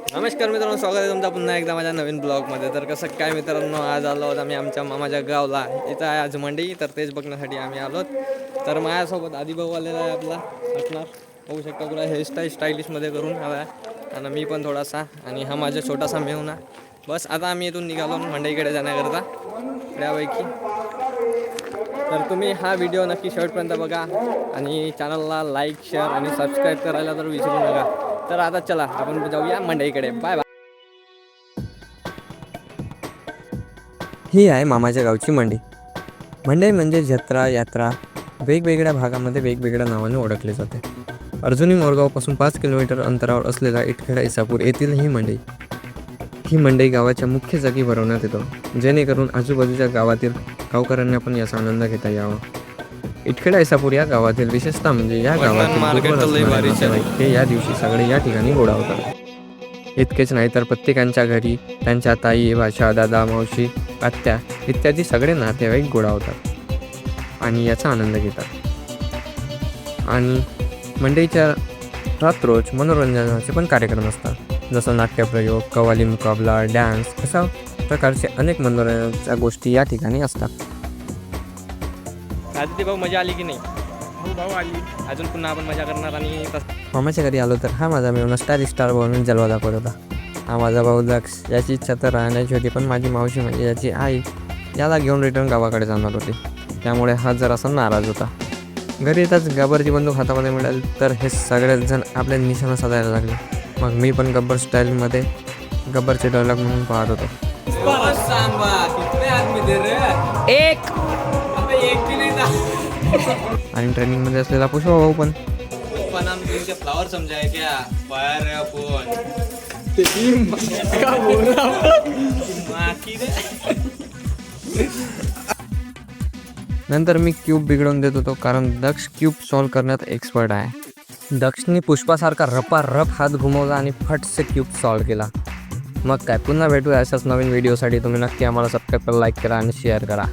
नमस्कार मित्रांनो स्वागत आहे तुमचा पुन्हा एकदा माझ्या नवीन ब्लॉगमध्ये. तर कसं काय मित्रांनो आज आलो आहोत आम्ही आमच्या मामाच्या गावला. इथं आहे आज मंडी तर तेच बघण्यासाठी आम्ही आलो तर माझ्यासोबत आदिभाऊ आलेला आहे आपला असणार होऊ शकतो तुला हेअरस्टाईल स्टाईलिशमध्ये करून हवा आणि मी पण थोडासा आणि हा माझा छोटासा मेहुना बस आता आम्ही इथून निघालो मंडईकडे जाण्याकरता. त्यापैकी तर तुम्ही हा व्हिडिओ नक्की शेवटपर्यंत बघा आणि चॅनलला लाईक शेअर आणि सबस्क्राईब करायला तर विसरू नका. तर आता चला आपण जाऊया मंडईकडे. बाय बाय ही आहे मामाच्या गावची मंडई मंडई म्हणजे जत्रा यात्रा वेगवेगळ्या भागामध्ये वेगवेगळ्या नावाने ओळखले जाते. अर्जुनी मोरगावपासून पाच किलोमीटर अंतरावर असलेला इटखेडा इसापूर येथील ही मंडई ही मंडई गावाच्या मुख्य जागी भरवण्यात येतो. जेणेकरून आजूबाजूच्या गावातील गावकऱ्यांना पण याचा आनंद घेता यावा. इटखेडा इसापूर या गावातील विशेषतः म्हणजे या गावातील हे या दिवशी सगळे या ठिकाणी गोळा इतकेच नाही तर प्रत्येकांच्या घरी त्यांच्या ताई भाषा दादा मावशी आत्या इत्यादी सगळे नातेवाईक गोळा होतात आणि याचा आनंद घेतात. आणि मंडईच्या रात्रोज मनोरंजनाचे पण कार्यक्रम असतात. जसं नाट्यप्रयोग कवाली मुकाबला डॅन्स अशा प्रकारचे अनेक मनोरंजनाच्या गोष्टी या ठिकाणी असतात. आदित्य भाऊ मजा आली की नाही? हो भाऊ आली. अजून पुन्हा आपण मजा करणार आणि मामाच्या घरी आलो तर. हा माझा मिळून स्टार स्टार बनून जलवा दाखवत होता. हा माझा भाऊ दक्ष याची इच्छा तर राहण्याची होती पण माझी मावशी म्हणजे याची आई याला घेऊन रिटर्न गावाकडे जाणार होती. त्यामुळे हा जरासा नाराज होता. घरी येताच गब्बरची बंदूक हातामध्ये मिळाली तर हे सगळेच जण आपल्या निशाणा साधायला लागले. मग मी पण गब्बर स्टाईलमध्ये गब्बरचे डायलॉग म्हणून पाहत होतो. एक. आणि ट्रेनिंगमध्ये असलेला पुष्पा भाऊ पण. पण आम्ही तुमचे फ्लावर समजाय क्या? फायर फोन नंतर मी क्यूब बिघडवून देत होतो कारण दक्ष क्यूब सॉल्व करण्यात एक्सपर्ट आहे. दक्षने पुष्पासारखा रपा रप हात घुमवला आणि फटसे क्यूब सॉल्व केला. मग काय पुन्हा भेटूया अशाच नवीन व्हिडिओसाठी तुम्ही नक्की आम्हाला सबस्क्राईब करा लाईक करा आणि शेअर करा.